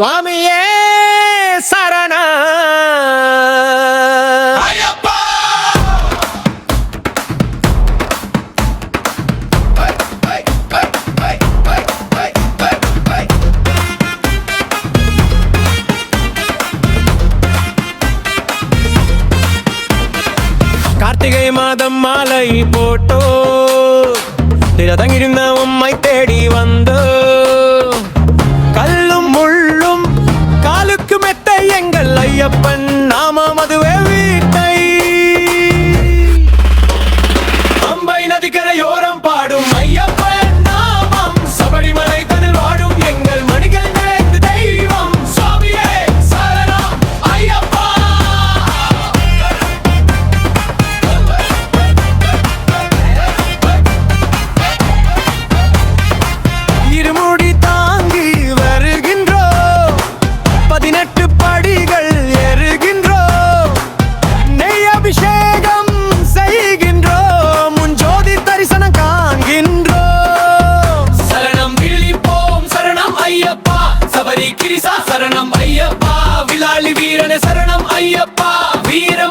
சுவாமியே சரண. கார்த்திகை மாதம் மாலை போட்டோ தில தங்கிருந்த உம்மை கிரிசா சரணம் ஐயப்பா. விலாளி வீரன சரணம் ஐயப்பா. வீரம்